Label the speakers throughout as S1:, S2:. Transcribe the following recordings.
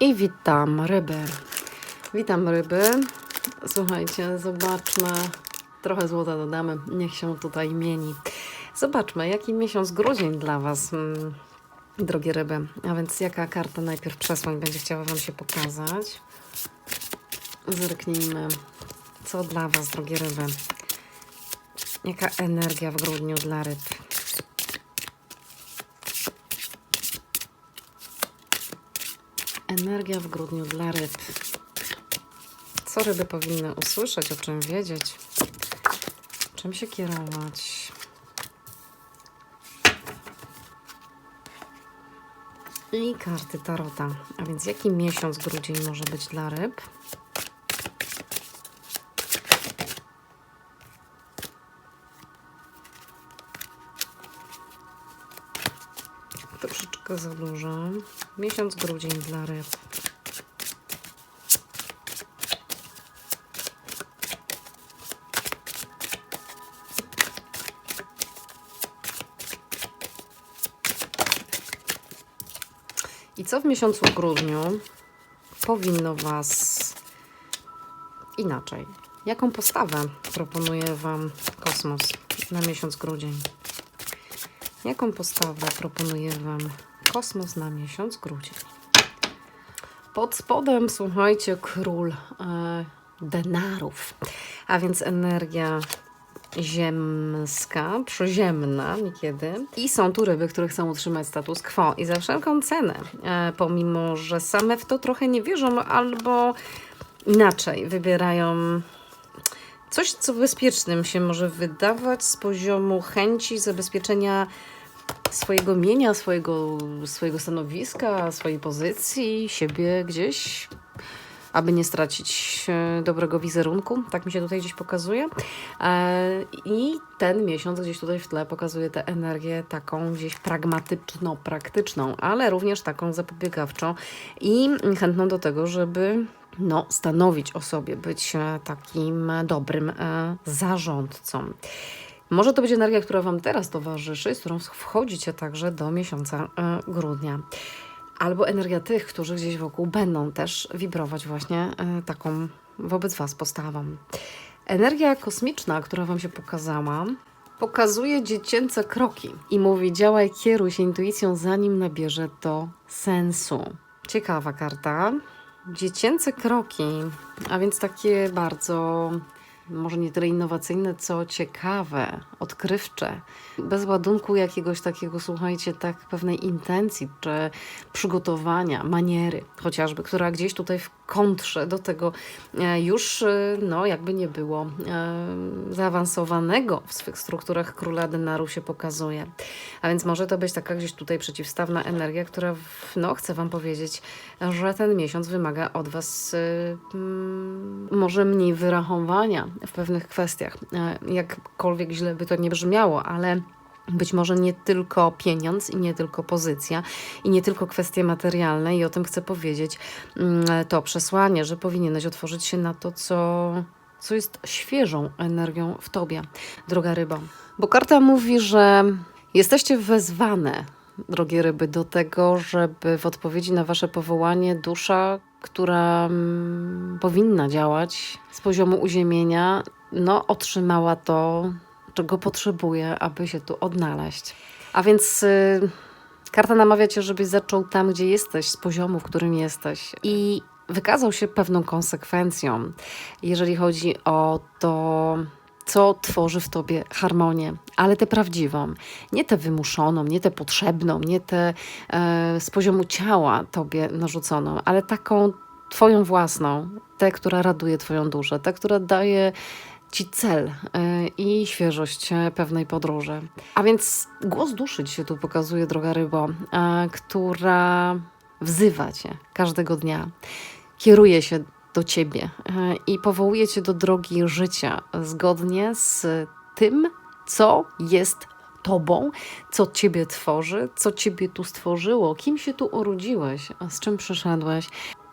S1: I witam ryby. Witam ryby. Słuchajcie, zobaczmy. Trochę złota dodamy, niech się tutaj mieni. Zobaczmy, jaki miesiąc grudzień dla Was, mm, drogie ryby. A więc jaka karta najpierw przesłań będzie chciała Wam się pokazać. Zerknijmy, co dla Was, drogie ryby. Jaka energia w grudniu dla ryb. Energia w grudniu dla ryb. Co ryby powinny usłyszeć, o czym wiedzieć, czym się kierować. I karty Tarota. A więc jaki miesiąc grudzień może być dla ryb? Troszeczkę za dużo. Miesiąc grudzień dla ryb. I co w miesiącu grudniu powinno Was inaczej? Jaką postawę proponuje Wam kosmos na miesiąc grudzień? Jaką postawę proponuje Wam kosmos na miesiąc grudzień? Pod spodem, słuchajcie, król e, denarów, a więc energia ziemska, przyziemna niekiedy. I są tu ryby, które chcą utrzymać status quo i za wszelką cenę, e, pomimo że same w to trochę nie wierzą, albo inaczej wybierają coś, co bezpiecznym się może wydawać z poziomu chęci zabezpieczenia swojego mienia, swojego, swojego stanowiska, swojej pozycji, siebie gdzieś, aby nie stracić e, dobrego wizerunku. Tak mi się tutaj gdzieś pokazuje. E, I ten miesiąc gdzieś tutaj w tle pokazuje tę energię taką gdzieś pragmatyczną, praktyczną, ale również taką zapobiegawczą i chętną do tego, żeby no, stanowić o sobie, być e, takim dobrym e, zarządcą. Może to być energia, która Wam teraz towarzyszy, z którą wchodzicie także do miesiąca e, grudnia. Albo energia tych, którzy gdzieś wokół będą też wibrować właśnie e, taką wobec Was postawą. Energia kosmiczna, która Wam się pokazała, pokazuje dziecięce kroki i mówi: działaj, kieruj się intuicją, zanim nabierze to sensu. Ciekawa karta. Dziecięce kroki, a więc takie bardzo może nie tyle innowacyjne, co ciekawe, odkrywcze, bez ładunku jakiegoś takiego, słuchajcie, tak pewnej intencji, czy przygotowania, maniery chociażby, która gdzieś tutaj w kontrze do tego e, już, e, no jakby nie było, e, zaawansowanego w swych strukturach króla denaru się pokazuje. A więc może to być taka gdzieś tutaj przeciwstawna energia, która, w- no chcę Wam powiedzieć, że ten miesiąc wymaga od Was może mniej wyrachowania w pewnych kwestiach. Jakkolwiek źle by to nie brzmiało, ale być może nie tylko pieniądz i nie tylko pozycja i nie tylko kwestie materialne i o tym chcę powiedzieć mm, to przesłanie, że powinieneś otworzyć się na to, co, co jest świeżą energią w tobie, droga ryba. Bo karta mówi, że jesteście wezwane, drogie ryby, do tego, żeby w odpowiedzi na wasze powołanie dusza, która mm, powinna działać z poziomu uziemienia, no otrzymała to, czego potrzebuje, aby się tu odnaleźć. A więc y, karta namawia cię, żebyś zaczął tam, gdzie jesteś, z poziomu, w którym jesteś. I wykazał się pewną konsekwencją, jeżeli chodzi o to, co tworzy w tobie harmonię, ale tę prawdziwą, nie tę wymuszoną, nie tę potrzebną, nie tę e, z poziomu ciała tobie narzuconą, ale taką twoją własną, tę, która raduje twoją duszę, tę, która daje ci cel y, i świeżość e, pewnej podróży. A więc głos duszy ci się tu pokazuje, droga rybo, e, która wzywa cię każdego dnia, kieruje się do ciebie e, i powołuje cię do drogi życia zgodnie z tym, co jest tobą, co ciebie tworzy, co ciebie tu stworzyło, kim się tu urodziłeś, z czym przyszedłeś,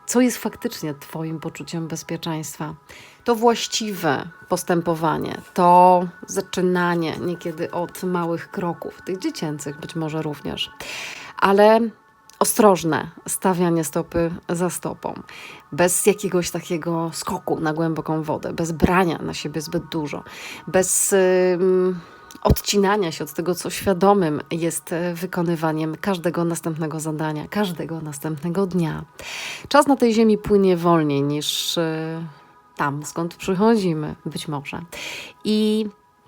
S1: co jest faktycznie Twoim poczuciem bezpieczeństwa. To właściwe postępowanie, to zaczynanie niekiedy od małych kroków, tych dziecięcych być może również, ale ostrożne stawianie stopy za stopą, bez jakiegoś takiego skoku na głęboką wodę, bez brania na siebie zbyt dużo, bez ym, odcinania się od tego, co świadomym jest e, wykonywaniem każdego następnego zadania, każdego następnego dnia. Czas na tej ziemi płynie wolniej niż e, tam, skąd przychodzimy, być może. I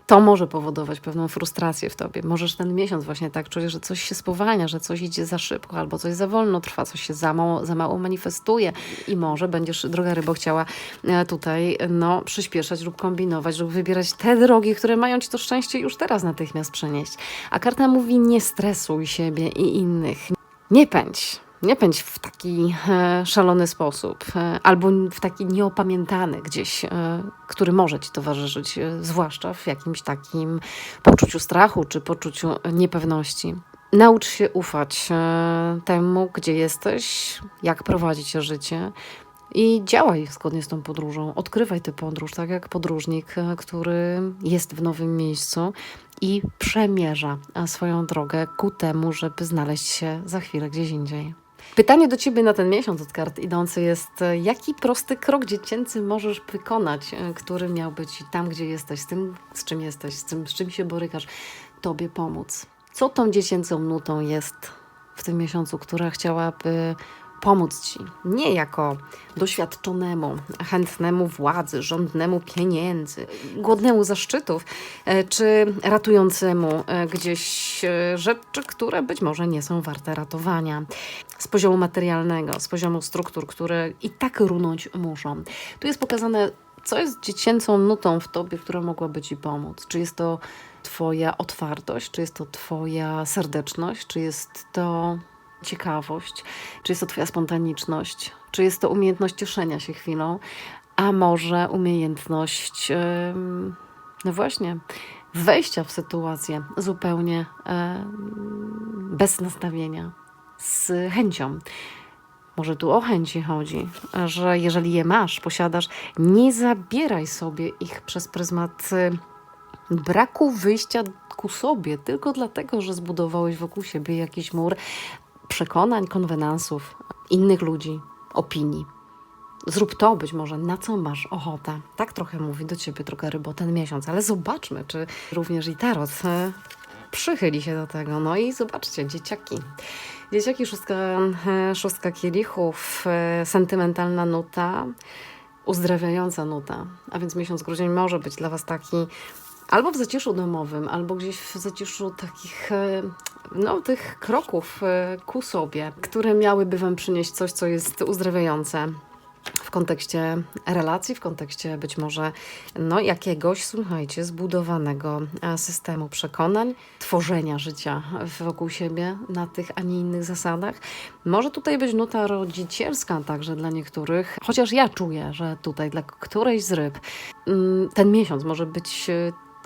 S1: to może powodować pewną frustrację w tobie. Możesz ten miesiąc właśnie tak czuć, że coś się spowalnia, że coś idzie za szybko, albo coś za wolno trwa, coś się za mało, za mało manifestuje i może będziesz, droga rybo, chciała e, tutaj no, przyspieszać lub kombinować, lub wybierać te drogi, które mają ci to szczęście już teraz natychmiast przenieść. A karta mówi nie stresuj siebie i innych. Nie pędź. Nie pędź w taki e, szalony sposób, e, albo w taki nieopamiętany gdzieś, e, który może ci towarzyszyć, zwłaszcza w jakimś takim poczuciu strachu czy poczuciu niepewności. Naucz się ufać temu, gdzie jesteś, jak prowadzić życie. I działaj zgodnie z tą podróżą. Odkrywaj tę podróż, tak jak podróżnik, który jest w nowym miejscu i przemierza swoją drogę ku temu, żeby znaleźć się za chwilę gdzieś indziej. Pytanie do Ciebie na ten miesiąc od kart idący jest, e, jaki prosty krok dziecięcy możesz wykonać, e, który miałby Ci tam, gdzie jesteś, z tym, z czym jesteś, z, tym, z czym się borykasz, Tobie pomóc? Co tą dziecięcą nutą jest w tym miesiącu, która chciałaby pomóc Ci, nie jako doświadczonemu, chętnemu władzy, żądnemu pieniędzy, głodnemu zaszczytów, e, czy ratującemu e, gdzieś e, rzeczy, które być może nie są warte ratowania. Z poziomu materialnego, z poziomu struktur, które i tak runąć muszą. Tu jest pokazane, co jest dziecięcą nutą w Tobie, która mogłaby Ci pomóc. Czy jest to Twoja otwartość, czy jest to Twoja serdeczność, czy jest to ciekawość, czy jest to Twoja spontaniczność, czy jest to umiejętność cieszenia się chwilą, a może umiejętność, no właśnie, wejścia w sytuację zupełnie bez nastawienia, z chęcią. Może tu o chęci chodzi, że jeżeli je masz, posiadasz, nie zabieraj sobie ich przez pryzmat y, braku wyjścia ku sobie, tylko dlatego, że zbudowałeś wokół siebie jakiś mur przekonań, konwenansów, innych ludzi, opinii. Zrób to być może, na co masz ochotę. Tak trochę mówi do ciebie droga rybo ten miesiąc, ale zobaczmy, czy również i tarot e, przychyli się do tego. No i zobaczcie, dzieciaki. Dzieciaki, szóstka, e, szóstka kielichów, e, sentymentalna nuta, uzdrawiająca nuta. A więc miesiąc grudzień może być dla Was taki albo w zaciszu domowym, albo gdzieś w zaciszu takich, e, no, tych kroków e, ku sobie, które miałyby Wam przynieść coś, co jest uzdrawiające w kontekście relacji, w kontekście być może no, jakiegoś, słuchajcie, zbudowanego e, systemu przekonań, tworzenia życia wokół siebie na tych, a nie innych zasadach. Może tutaj być nuta rodzicielska także dla niektórych, chociaż ja czuję, że tutaj dla którejś z ryb mm, ten miesiąc może być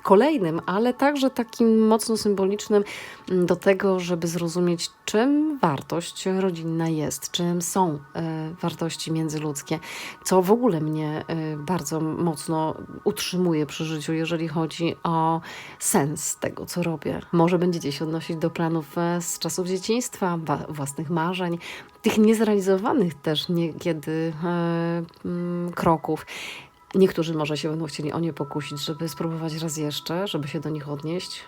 S1: kolejnym, ale także takim mocno symbolicznym mm, do tego, żeby zrozumieć, czym wartość rodzinna jest, czym są e, wartości międzyludzkie, co w ogóle mnie e, bardzo mocno utrzymuje przy życiu, jeżeli chodzi o sens tego, co robię. Może będziecie się odnosić do planów e, z czasów dzieciństwa, wa- własnych marzeń, tych niezrealizowanych też niekiedy mm, kroków. Niektórzy może się będą chcieli o nie pokusić, żeby spróbować raz jeszcze, żeby się do nich odnieść,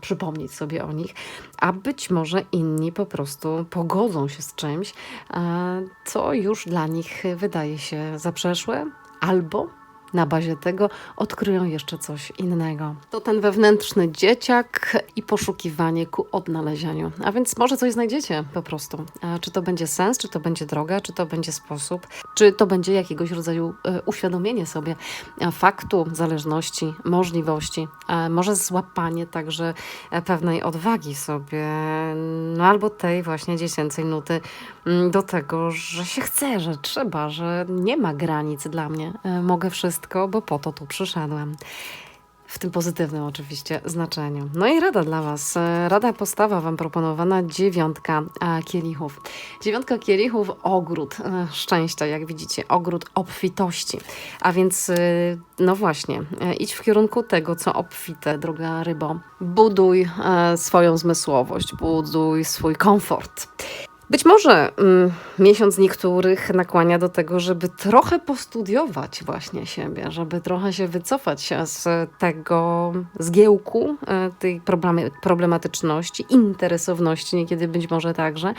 S1: przypomnieć sobie o nich, a być może inni po prostu pogodzą się z czymś, e, co już dla nich wydaje się zaprzeszłe, albo na bazie tego odkryją jeszcze coś innego. To ten wewnętrzny dzieciak i poszukiwanie ku odnalezieniu. A więc może coś znajdziecie po prostu. E, Czy to będzie sens, czy to będzie droga, czy to będzie sposób, czy to będzie jakiegoś rodzaju e, uświadomienie sobie e, faktu, zależności, możliwości, może złapanie także e, pewnej odwagi sobie, no albo tej właśnie dziecięcej nuty mm, do tego, że się chce, że trzeba, że nie ma granic dla mnie. Mogę wszystko, bo po to tu przyszedłem. W tym pozytywnym oczywiście znaczeniu. No i rada dla Was. Rada postawa Wam proponowana dziewiątka e, kielichów. Dziewiątka kielichów, ogród e, szczęścia, jak widzicie, ogród obfitości. A więc, e, no właśnie, idź w kierunku tego, co obfite, droga rybo. Buduj swoją zmysłowość, buduj swój komfort. Być może mm, miesiąc niektórych nakłania do tego, żeby trochę postudiować właśnie siebie, żeby trochę się wycofać z tego zgiełku, e, tej problemy, problematyczności, interesowności, niekiedy być może także,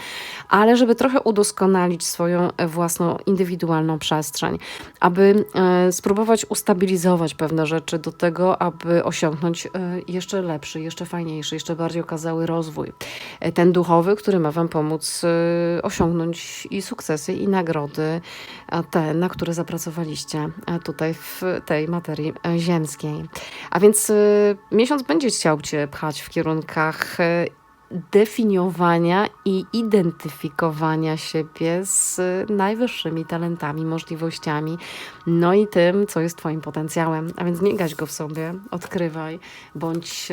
S1: ale żeby trochę udoskonalić swoją własną indywidualną przestrzeń, aby e, spróbować ustabilizować pewne rzeczy do tego, aby osiągnąć e, jeszcze lepszy, jeszcze fajniejszy, jeszcze bardziej okazały rozwój. E, Ten duchowy, który ma Wam pomóc e, osiągnąć i sukcesy, i nagrody, te, na które zapracowaliście e, tutaj w tej materii e, ziemskiej. A więc e, miesiąc będzie chciał Cię pchać w kierunkach e, definiowania i identyfikowania siebie z najwyższymi talentami, możliwościami, no i tym, co jest Twoim potencjałem. A więc nie gaś go w sobie, odkrywaj, bądź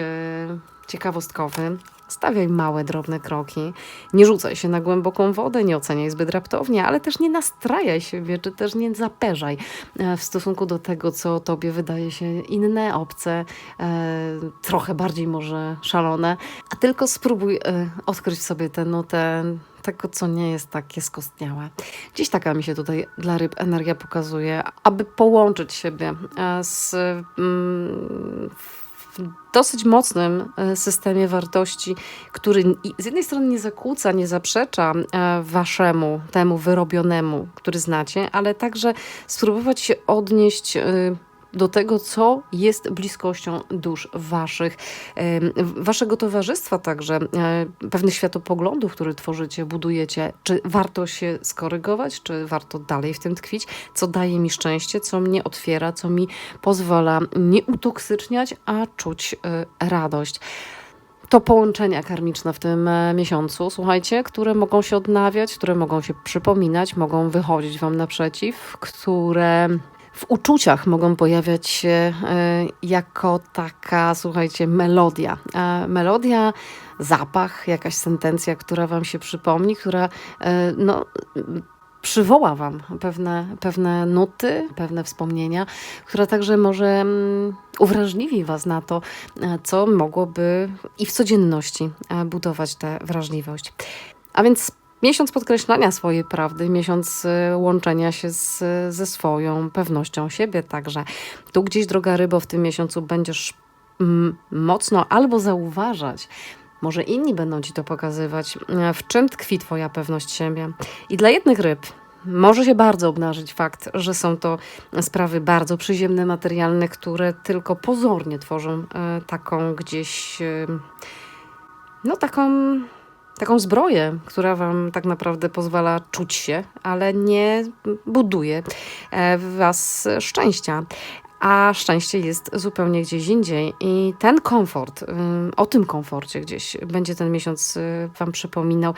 S1: ciekawostkowy. Stawiaj małe, drobne kroki. Nie rzucaj się na głęboką wodę, nie oceniaj zbyt raptownie, ale też nie nastrajaj siebie, czy też nie zaperzaj e, w stosunku do tego, co tobie wydaje się inne, obce, e, trochę bardziej może szalone, a tylko spróbuj e, odkryć sobie tę nutę tego, co nie jest takie skostniałe. Dziś taka mi się tutaj dla ryb energia pokazuje, aby połączyć siebie z mm, dosyć mocnym e, systemie wartości, który z jednej strony nie zakłóca, nie zaprzecza e, waszemu, temu wyrobionemu, który znacie, ale także spróbować się odnieść e, do tego, co jest bliskością dusz waszych, waszego towarzystwa także, e, pewnych światopoglądów, które tworzycie, budujecie. Czy warto się skorygować, czy warto dalej w tym tkwić? Co daje mi szczęście, co mnie otwiera, co mi pozwala nie utoksyczniać, a czuć e, radość. To połączenia karmiczne w tym e, miesiącu, słuchajcie, które mogą się odnawiać, które mogą się przypominać, mogą wychodzić Wam naprzeciw, które w uczuciach mogą pojawiać się e, jako taka, słuchajcie, melodia. E, Melodia, zapach, jakaś sentencja, która Wam się przypomni, która e, no, przywoła Wam pewne, pewne nuty, pewne wspomnienia, która także może mm, uwrażliwi Was na to, co mogłoby i w codzienności budować tę wrażliwość. A więc miesiąc podkreślania swojej prawdy, miesiąc e, łączenia się z, ze swoją pewnością siebie także. Tu gdzieś, droga rybo, w tym miesiącu będziesz mm, mocno albo zauważać, może inni będą ci to pokazywać, e, w czym tkwi Twoja pewność siebie. I dla jednych ryb może się bardzo obnażyć fakt, że są to sprawy bardzo przyziemne, materialne, które tylko pozornie tworzą e, taką gdzieś, e, no taką, taką zbroję, która Wam tak naprawdę pozwala czuć się, ale nie buduje e, Was szczęścia. A szczęście jest zupełnie gdzieś indziej. I ten komfort, o tym komforcie gdzieś będzie ten miesiąc y, Wam przypominał.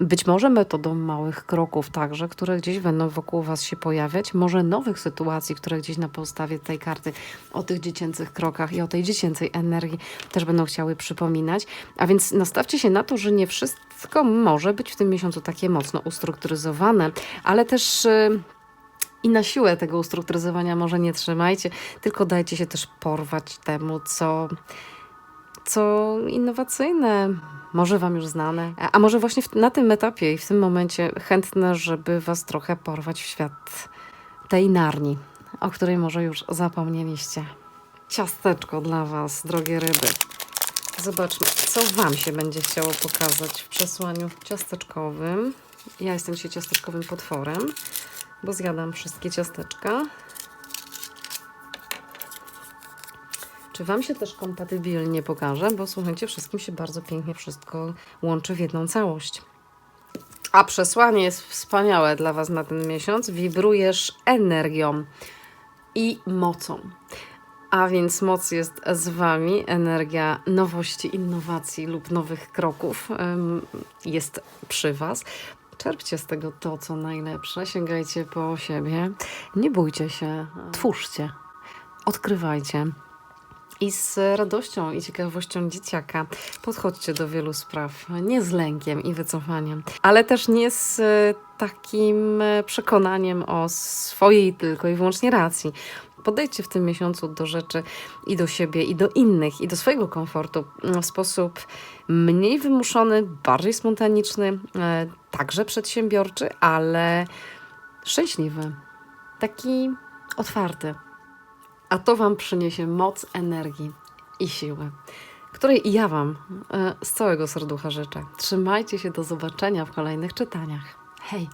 S1: Być może metodą małych kroków także, które gdzieś będą wokół Was się pojawiać. Może nowych sytuacji, które gdzieś na podstawie tej karty o tych dziecięcych krokach i o tej dziecięcej energii też będą chciały przypominać. A więc nastawcie się na to, że nie wszystko może być w tym miesiącu takie mocno ustrukturyzowane, ale też. I na siłę tego ustrukturyzowania może nie trzymajcie, tylko dajcie się też porwać temu, co, co innowacyjne, może Wam już znane, a może właśnie w, na tym etapie i w tym momencie chętne, żeby Was trochę porwać w świat tej narni, o której może już zapomnieliście. Ciasteczko dla Was, drogie ryby. Zobaczmy, co Wam się będzie chciało pokazać w przesłaniu ciasteczkowym. Ja jestem dzisiaj ciasteczkowym potworem bo zjadam wszystkie ciasteczka. Czy Wam się też kompatybilnie pokaże? Bo słuchajcie, wszystkim się bardzo pięknie wszystko łączy w jedną całość. A przesłanie jest wspaniałe dla Was na ten miesiąc. Wibrujesz energią i mocą. A więc moc jest z Wami, energia nowości, innowacji lub nowych kroków jest przy Was. Czerpcie z tego to, co najlepsze, sięgajcie po siebie, nie bójcie się, twórzcie, odkrywajcie. I z radością i ciekawością dzieciaka podchodźcie do wielu spraw. Nie z lękiem i wycofaniem, ale też nie z e, takim e, przekonaniem o swojej tylko i wyłącznie racji. Podejdźcie w tym miesiącu do rzeczy i do siebie, i do innych, i do swojego komfortu w sposób mniej wymuszony, bardziej spontaniczny, e, także przedsiębiorczy, ale szczęśliwy, taki otwarty. A to Wam przyniesie moc energii i siły, której ja Wam e, z całego serducha życzę. Trzymajcie się, do zobaczenia w kolejnych czytaniach. Hej!